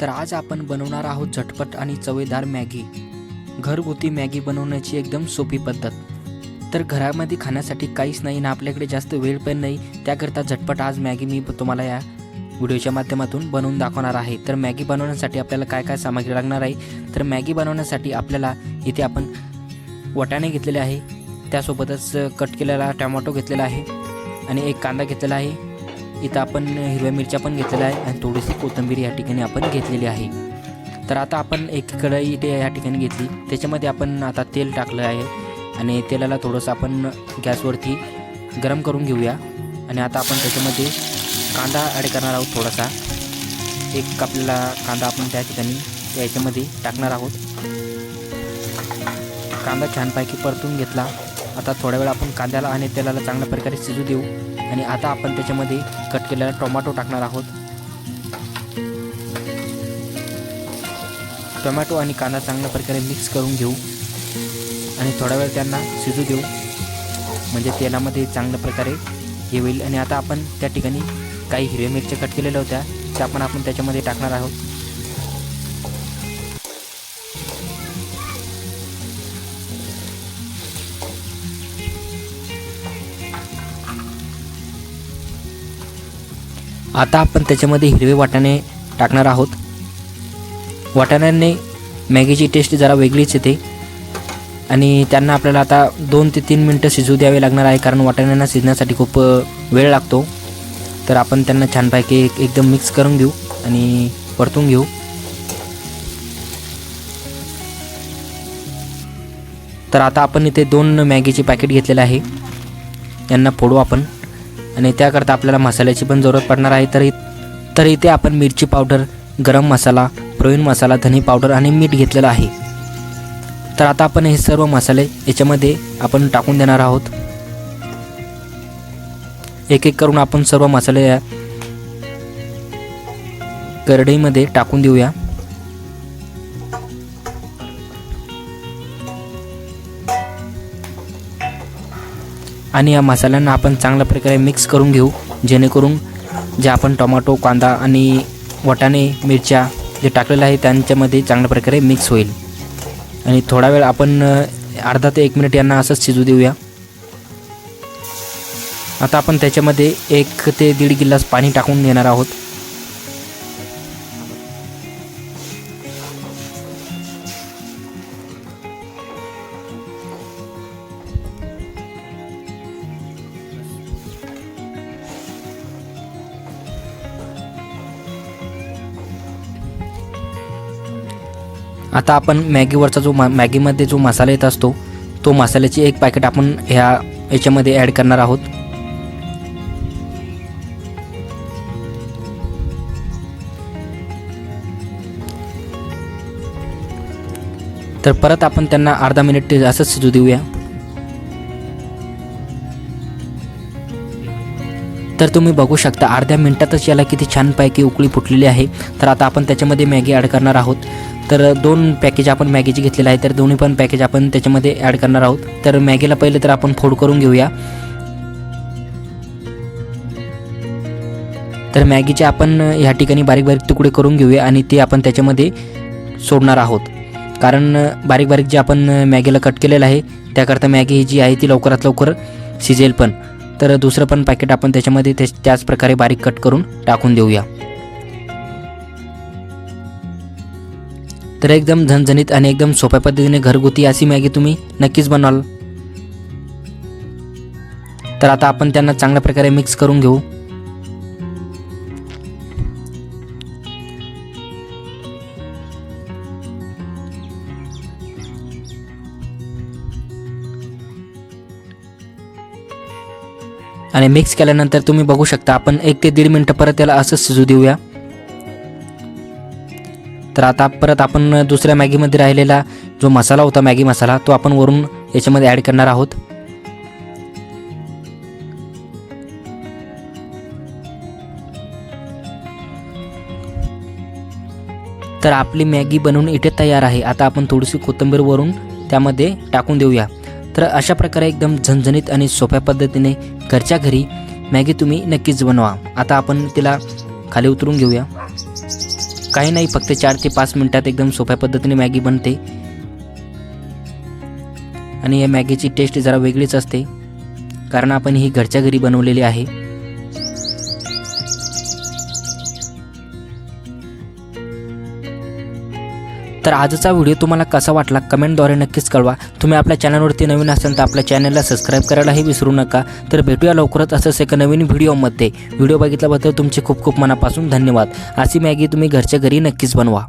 तर आज आपण बनवणार आहोत झटपट आणि चवेदार मॅगी. घरगुती मॅगी बनवण्याची एकदम सोपी पद्धत. तर घरामध्ये खाण्यासाठी काहीच नाही ना आपल्याकडे जास्त वेळ पण नाही त्याकरता झटपट आज मॅगी मी तुम्हाला या व्हिडिओच्या माध्यमातून बनवून दाखवणार आहे. तर मॅगी बनवण्यासाठी आपल्याला काय काय सामग्री लागणार आहे? तर मॅगी बनवण्यासाठी आपल्याला इथे आपण वटाणे घेतलेले आहे. त्यासोबतच कट केलेला टोमॅटो घेतलेला आहे आणि एक कांदा घेतलेला आहे. इथं आपण हिरव्या मिरच्या पण घेतलेल्या आहे आणि थोडीशी कोथिंबीर या ठिकाणी आपण घेतलेली आहे. तर आता आपण एक कढई इथे या ठिकाणी घेतली. त्याच्यामध्ये आपण आता तेल टाकलं आहे आणि तेलाला थोडंसं आपण गॅसवरती गरम करून घेऊया. आणि आता आपण त्याच्यामध्ये कांदा ॲड करणार आहोत थोडासा. एक कापलेला कांदा आपण त्या ठिकाणी याच्यामध्ये टाकणार आहोत. कांदा छानपैकी परतून घेतला. आता थोड्या वेळ आपण कांद्याला आणि तेलाला चांगल्या प्रकारे शिजू देऊ. आणि आता आपण त्याच्यामध्ये कट केलेला टोमॅटो टाकणार आहोत. टोमॅटो आणि कांदा चांगल्या प्रकारे मिक्स करून घेऊ. आणि थोडा वेळ त्यांना शिजू देऊ. म्हणजे तेलामध्ये चांगल्या प्रकारे हे होईल. आणि आता आपण त्या ठिकाणी काही हिरव्या मिरच्या कट केलेल्या होत्या. त्या पण आपण त्याच्यामध्ये टाकणार आहोत. आता आपण त्याच्यामध्ये हिरवे वाटाणे टाकणार आहोत. वाटाण्याने मॅगीची टेस्ट जरा वेगळीच येते. आणि त्यांना आपल्याला आता दोन ते तीन मिनटं शिजू द्यावे लागणार आहे कारण वाटाण्यांना शिजण्यासाठी खूप वेळ लागतो. तर आपण त्यांना छानपैकी एक एकदम मिक्स करून घेऊ आणि परतून घेऊ. तर आता आपण इथे दोन मॅगीचे पॅकेट घेतलेलं आहे. यांना फोडू आपण. आणि त्याकरता आपल्याला मसाल्याची पण जरूरत पडणार आहे. तर तर इथे आपण मिरची पावडर गरम मसाला प्रवीण मसाला धनी पावडर आणि मीठ घेतलेलं आहे. तर आता आपण हे सर्व मसाले याच्यामध्ये आपण टाकून देणार आहोत. एक एक करून आपण सर्व मसाले या करडईमध्ये टाकून देऊया. आणि या मसाल्यांना आपण चांगल्या प्रकारे मिक्स करून घेऊ जेणेकरून जे आपण टोमॅटो कांदा आणि वाटाणे मिरच्या जे टाकलेलं आहे त्यांच्यामध्ये चांगल्या प्रकारे मिक्स होईल. आणि थोडा वेळ आपण अर्धा ते एक मिनिट यांना असंच शिजू देऊया. आता आपण त्याच्यामध्ये एक ते दीड गिलास पाणी टाकून घेणार आहोत. आता आपण मॅगीवरचा जो मा मॅगीमध्ये जो मसाला येत असतो तो मसाल्याची एक पॅकेट आपण ह्या याच्यामध्ये ॲड करणार आहोत. तर परत आपण त्यांना अर्धा मिनिट असंच शिजू देऊया. तर तुम्ही बघू शकता अर्ध्या मिनिटातच याला किती छानपैकी उकळी फुटलेली आहे. तर आता आपण त्याच्यामध्ये मॅगी ॲड करणार आहोत. तर दोन पॅकेज आपण मॅगीचे घेतलेले आहे तर दोन्ही पण पॅकेज आपण त्याच्यामध्ये ॲड करणार आहोत. तर मॅगीला पहिले तर आपण फोड करून घेऊया. तर मॅगीचे आपण ह्या ठिकाणी बारीक बारीक तुकडे करून घेऊया आणि ते आपण त्याच्यामध्ये सोडणार आहोत. कारण बारीक बारीक जे आपण मॅगीला कट केलेलं आहे त्याकरता मॅगी ही जी आहे ती लवकरात लवकर शिजेल पण. तर दुसरं पण पॅकेट आपण त्याच्यामध्ये ते त्याच प्रकारे बारीक कट करून टाकून देऊया. तर एकदम झणझणीत आणि एकदम सोप्या पद्धतीने घरगुती अशी मॅगी तुम्ही नक्कीच बनवाल. तर आता आपण त्यांना चांगल्या प्रकारे मिक्स करून घेऊ. आणि मिक्स केल्यानंतर तुम्ही बघू शकता आपण एक ते दीड मिनटं परत त्याला असंच शिजू देऊया. तर आता परत आपण दुसऱ्या मॅगीमध्ये राहिलेला जो मसाला होता मॅगी मसाला तो आपण वरून याच्यामध्ये ॲड करणार आहोत. तर आपली मॅगी बनवून इथे तयार आहे. आता आपण थोडीशी कोथिंबीर वरून त्यामध्ये टाकून देऊया. तर अशा प्रकारे एकदम झणझणीत आणि सोप्या पद्धतीने घरच्या घरी मॅगी तुम्ही नक्कीच बनवा. आता आपण तिला खाली उतरून घेऊया. काही नाही फक्त चार ते पाच मिनटात एकदम सोप्या पद्धतीने मॅगी बनते. आणि या मॅगीची टेस्ट जरा वेगळीच असते कारण आपण ही घरच्या घरी बनवलेली आहे. तर आजचा व्हिडिओ तुम्हाला कसा वाटला कमेंटद्वारे नक्कीच कळवा. तुम्ही आपल्या चॅनलवरती नवीन असाल तर आपल्या चॅनलला सबस्क्राईब करायलाही विसरू नका. तर भेटूया लवकरच असंच एका नवीन व्हिडिओमध्ये. व्हिडिओ बघितल्याबद्दल तुमचे खूप खूप मनापासून धन्यवाद. अशी मॅगी तुम्ही घरच्या घरी नक्कीच बनवा.